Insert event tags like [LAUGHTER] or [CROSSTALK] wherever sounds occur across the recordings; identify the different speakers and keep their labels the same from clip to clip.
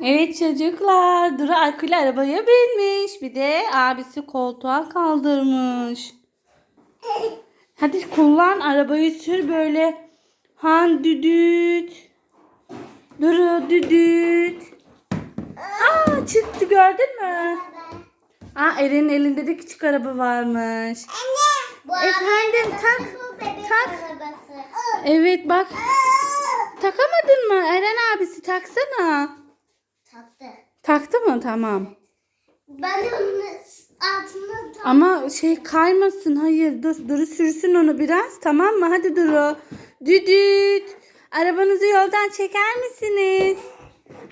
Speaker 1: Evet çocuklar. Duru akülü arabaya binmiş. Bir de abisi koltuğa kaldırmış. Hadi kullan arabayı sür böyle. Han düdüt. Duru düdüt. Aa çıktı gördün mü? Aa Eren'in elinde de küçük araba varmış.
Speaker 2: Bu
Speaker 1: Efendim, tak, tak.
Speaker 2: arabası.
Speaker 1: Evet bak. Takamadın mı? Eren abisi taksana.
Speaker 2: Taktı.
Speaker 1: Mı? Tamam.
Speaker 2: Ben onun altına tak.
Speaker 1: Ama şey kaymasın. Hayır dur. Duru sürsün onu biraz. Tamam mı? Hadi Duru. Düdüt. Arabanızı yoldan çeker misiniz?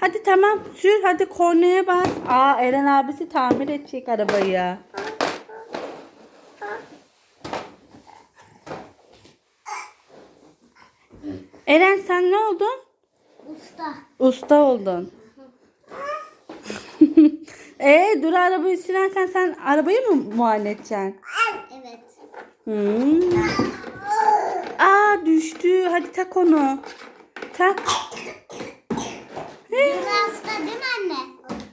Speaker 1: Hadi tamam sür. Hadi kornaya bas. Aa Eren abisi tamir edecek arabayı. Eren sen ne oldun?
Speaker 2: Usta.
Speaker 1: Usta oldun. Ee, dur arabayı sürerken sen arabayı mı muayene edeceksin?
Speaker 2: Evet.
Speaker 1: Hmm. Aa düştü. Hadi tak onu. Tak.
Speaker 2: Burası değil mi anne?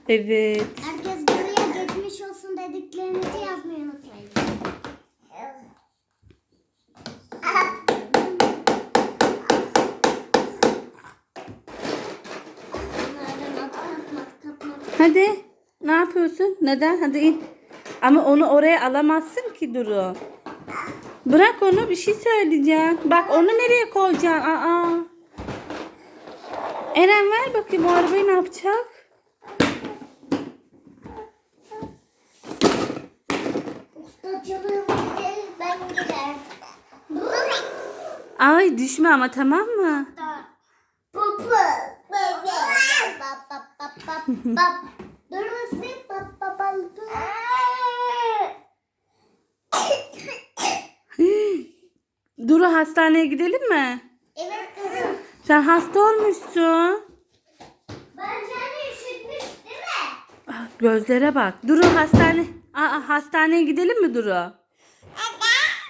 Speaker 1: Evet.
Speaker 2: Herkes buraya geçmiş olsun dediklerinizi yazmayı unutmayın.
Speaker 1: Hadi. Ne yapıyorsun? Neden? Hadi in. Ama onu oraya alamazsın ki Duru. Bırak onu bir şey söyleyeceğim. Bak onu nereye koyacaksın? Aa. Eren ver bakayım o arabayı ne yapacak? Ay düşme ama tamam mı?
Speaker 2: Pupu. [LAUGHS]
Speaker 1: Duru hastaneye gidelim mi?
Speaker 2: Evet kızım.
Speaker 1: Sen hasta olmuşsun.
Speaker 2: Hani üşütmüş değil mi?
Speaker 1: Ah, Gözlere bak. Duru hastane. Aa, hastaneye gidelim mi Duru?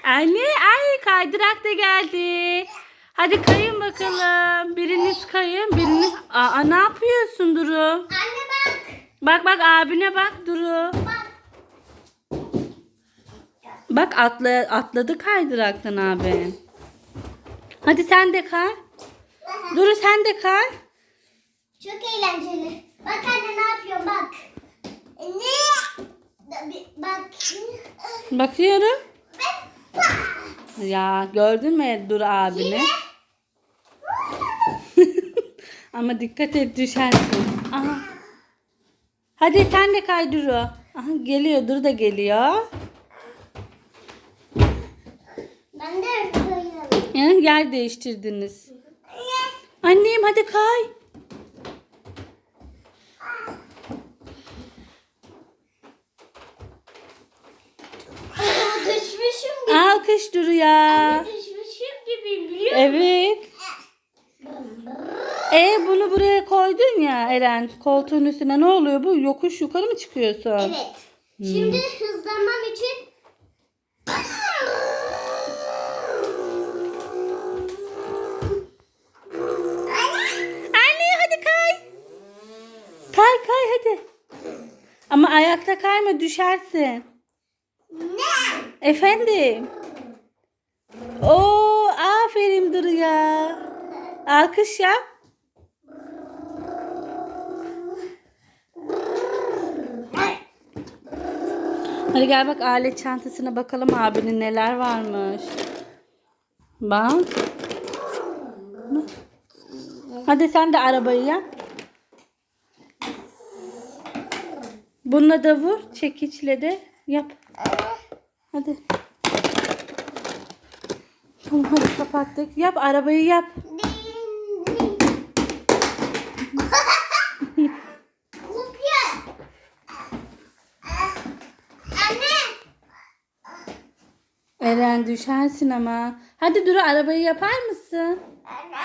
Speaker 1: Anne ay kaydırak da geldi. Hadi kayın bakalım. Biriniz kayın, biriniz... Aa ne yapıyorsun Duru?
Speaker 2: Anne bak.
Speaker 1: Bak bak abine bak Duru.
Speaker 2: Bak.
Speaker 1: Atla, atladı kaydıraktan abi. Hadi sen de kay. Duru sen de kay.
Speaker 2: Çok eğlenceli. Bak anne ne yapıyorum bak. Ne? Bak.
Speaker 1: Bakıyorum. Ya gördün mü Duru abini? [LAUGHS] Ama dikkat et düşersin. Aha. Hadi sen de kay Duru. Aha, geliyor Duru da geliyor.
Speaker 2: Ben de oynayalım.
Speaker 1: Ya, yer değiştirdiniz. Annem hadi kay.
Speaker 2: Düşmüşüm gibi.
Speaker 1: Alkış Duru ya.
Speaker 2: Düşmüşüm gibi biliyor
Speaker 1: Evet. E bunu buraya koydun ya Eren koltuğun üstüne ne oluyor bu yokuş yukarı mı çıkıyorsun?
Speaker 2: Evet. Şimdi hızlanmam için
Speaker 1: Kay kay hadi. Ama ayakta kayma düşersin.
Speaker 2: ne?
Speaker 1: Efendim. Oo aferin Duru ya. Alkış yap. Hadi gel bak alet çantasına bakalım abinin neler varmış. Bak. Hadi sen de arabayı yap. Bununla da vur. Çekiçle de yap. Hadi. Tamam kapattık. Yap arabayı yap. Eren düşersin ama. Hadi Duru arabayı yapar mısın?
Speaker 2: Anne.